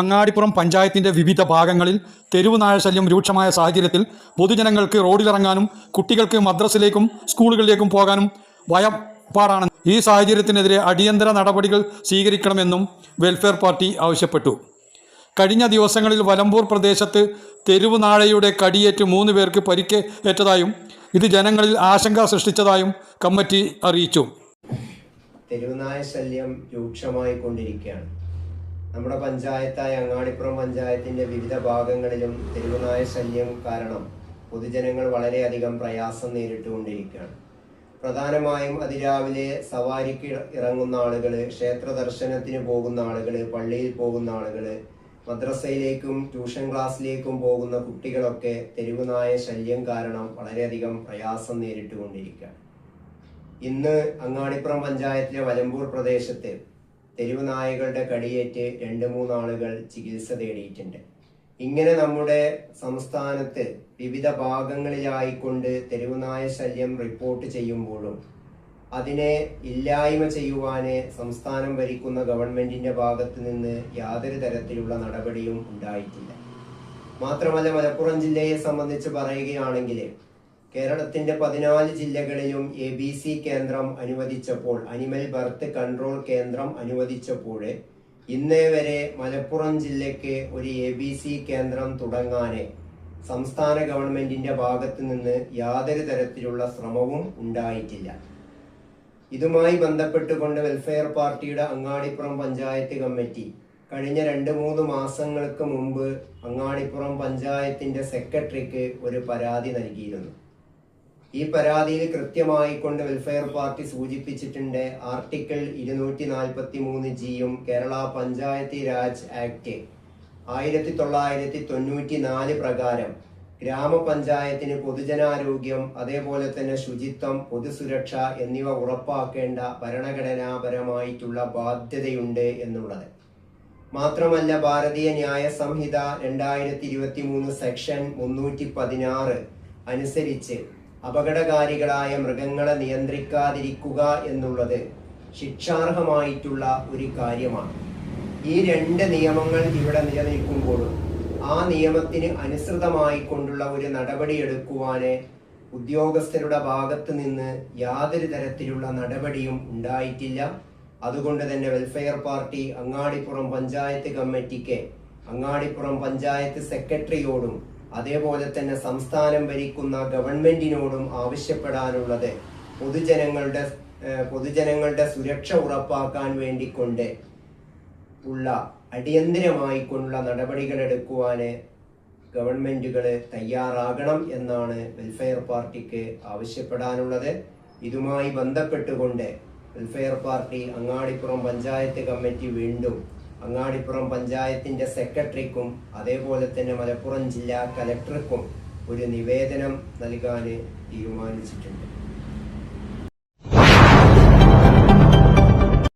അങ്ങാടിപ്പുറം പഞ്ചായത്തിന്റെ വിവിധ ഭാഗങ്ങളിൽ തെരുവ് നായ ശല്യം രൂക്ഷമായ സാഹചര്യത്തിൽ പൊതുജനങ്ങൾക്ക് റോഡിലിറങ്ങാനും കുട്ടികൾക്ക് മദ്രസിലേക്കും സ്കൂളുകളിലേക്കും പോകാനും ഭയപ്പാടാണ്. ഈ സാഹചര്യത്തിനെതിരെ അടിയന്തര നടപടികൾ സ്വീകരിക്കണമെന്നും വെൽഫെയർ പാർട്ടി ആവശ്യപ്പെട്ടു. കഴിഞ്ഞ ദിവസങ്ങളിൽ വലമ്പൂർ പ്രദേശത്ത് തെരുവ് നാഴയുടെ കടിയേറ്റ് മൂന്ന് പേർക്ക് പരിക്ക് ഏറ്റതായും ഇത് ജനങ്ങളിൽ ആശങ്ക സൃഷ്ടിച്ചതായും കമ്മിറ്റി അറിയിച്ചു. തെരുവുനായ ശല്യം രൂക്ഷമായി കൊണ്ടിരിക്കുകയാണ്. നമ്മുടെ പഞ്ചായത്തായ അങ്ങാടിപ്പുറം പഞ്ചായത്തിന്റെ വിവിധ ഭാഗങ്ങളിലും തെരുവുനായ ശല്യം കാരണം പൊതുജനങ്ങൾ വളരെയധികം പ്രയാസം നേരിട്ടുകൊണ്ടിരിക്കുകയാണ്. പ്രധാനമായും അതിരാവിലെ സവാരിക്ക് ഇറങ്ങുന്ന ആളുകൾ ക്ഷേത്ര ദർശനത്തിന് പോകുന്ന ആളുകൾ പള്ളിയിൽ പോകുന്ന ആളുകൾ മദ്രസയിലേക്കും ട്യൂഷൻ ക്ലാസ്സിലേക്കും പോകുന്ന കുട്ടികളൊക്കെ തെരുവുനായ ശല്യം കാരണം വളരെയധികം പ്രയാസം നേരിട്ടുകൊണ്ടിരിക്കുകയാണ്. ഇന്ന് അങ്ങാടിപ്പുറം പഞ്ചായത്തിലെ വലമ്പൂർ പ്രദേശത്ത് തെരുവ് നായകളുടെ കടിയേറ്റ് രണ്ട് മൂന്നാളുകൾ ചികിത്സ തേടിയിട്ടുണ്ട്. ഇങ്ങനെ നമ്മുടെ സംസ്ഥാനത്ത് വിവിധ ഭാഗങ്ങളിലായിക്കൊണ്ട് തെരുവുനായ ശല്യം റിപ്പോർട്ട് ചെയ്യുമ്പോഴും അതിനെ ഇല്ലായ്മ ചെയ്യുവാന് സംസ്ഥാനം ഭരിക്കുന്ന ഗവൺമെന്റിന്റെ ഭാഗത്ത് നിന്ന് യാതൊരു തരത്തിലുള്ള നടപടിയും ഉണ്ടായിട്ടില്ല. മാത്രമല്ല മലപ്പുറം ജില്ലയെ സംബന്ധിച്ച് പറയുകയാണെങ്കിൽ കേരളത്തിന്റെ പതിനാല് ജില്ലകളിലും എ ബി സി കേന്ദ്രം അനുവദിച്ചപ്പോൾ അനിമൽ ബർത്ത് കൺട്രോൾ കേന്ദ്രം അനുവദിച്ചപ്പോൾ ഇന്നേ വരെ മലപ്പുറം ജില്ലയ്ക്ക് ഒരു എ ബി സി കേന്ദ്രം തുടങ്ങാനേ സംസ്ഥാന ഗവൺമെന്റിന്റെ ഭാഗത്ത് നിന്ന് യാതൊരു തരത്തിലുള്ള ശ്രമവും ഉണ്ടായിട്ടില്ല. ഇതുമായി ബന്ധപ്പെട്ടുകൊണ്ട് വെൽഫെയർ പാർട്ടിയുടെ അങ്ങാടിപ്പുറം പഞ്ചായത്ത് കമ്മിറ്റി കഴിഞ്ഞ രണ്ട് മൂന്ന് മാസങ്ങൾക്ക് മുമ്പ് അങ്ങാടിപ്പുറം പഞ്ചായത്തിന്റെ സെക്രട്ടറിക്ക് ഒരു പരാതി നൽകിയിരുന്നു. ഈ പരാതിയിൽ കൃത്യമായി കൊണ്ട് വെൽഫെയർ പാർട്ടി സൂചിപ്പിച്ചിട്ടുണ്ട് ആർട്ടിക്കിൾ ഇരുന്നൂറ്റി നാൽപ്പത്തി മൂന്ന് ജിയും കേരള പഞ്ചായത്തി രാജ് ആക്ട് ആയിരത്തി തൊള്ളായിരത്തി തൊണ്ണൂറ്റി നാല് പ്രകാരം ഗ്രാമപഞ്ചായത്തിന് പൊതുജനാരോഗ്യം അതേപോലെ തന്നെ ശുചിത്വം പൊതുസുരക്ഷ എന്നിവ ഉറപ്പാക്കേണ്ട ഭരണഘടനാപരമായിട്ടുള്ള ബാധ്യതയുണ്ട് എന്നുള്ളത്. മാത്രമല്ല ഭാരതീയ ന്യായ സംഹിത രണ്ടായിരത്തി ഇരുപത്തി മൂന്ന് സെക്ഷൻ മുന്നൂറ്റി പതിനാറ് അനുസരിച്ച് അപകടകാരികളായ മൃഗങ്ങളെ നിയന്ത്രിക്കാതിരിക്കുക എന്നുള്ളത് ശിക്ഷാർഹമായിട്ടുള്ള ഒരു കാര്യമാണ്. ഈ രണ്ട് നിയമങ്ങൾ ഇവിടെ നിലനിൽക്കുമ്പോഴും ആ നിയമത്തിന് അനുസൃതമായി കൊണ്ടുള്ള ഒരു നടപടി നടപടിയെടുക്കുവാന് ഉദ്യോഗസ്ഥരുടെ ഭാഗത്ത് നിന്ന് യാതൊരു തരത്തിലുള്ള നടപടിയും ഉണ്ടായിട്ടില്ല. അതുകൊണ്ട് തന്നെ വെൽഫെയർ പാർട്ടി അങ്ങാടിപ്പുറം പഞ്ചായത്ത് കമ്മിറ്റിക്ക് അങ്ങാടിപ്പുറം പഞ്ചായത്ത് സെക്രട്ടറിയോടും അതേപോലെ തന്നെ സംസ്ഥാനം ഭരിക്കുന്ന ഗവൺമെന്റിനോടും ആവശ്യപ്പെടാനുള്ളത് പൊതുജനങ്ങളുടെ പൊതുജനങ്ങളുടെ സുരക്ഷ ഉറപ്പാക്കാൻ വേണ്ടിക്കൊണ്ട് ഉള്ള അടിയന്തിരമായി കൊണ്ടുള്ള നടപടികൾ എടുക്കുവാന് ഗവൺമെന്റുകൾ തയ്യാറാകണം എന്നാണ് വെൽഫെയർ പാർട്ടിക്ക് ആവശ്യപ്പെടാനുള്ളത്. ഇതുമായി ബന്ധപ്പെട്ടുകൊണ്ട് Welfare Party Angadipuram panchayat committee വീണ്ടും അങ്ങാടിപ്പുറം പഞ്ചായത്തിന്റെ സെക്രട്ടറിക്കും അതേപോലെ തന്നെ മലപ്പുറം ജില്ലാ കലക്ടർക്കും ഒരു നിവേദനം നൽകാൻ തീരുമാനിച്ചിട്ടുണ്ട്.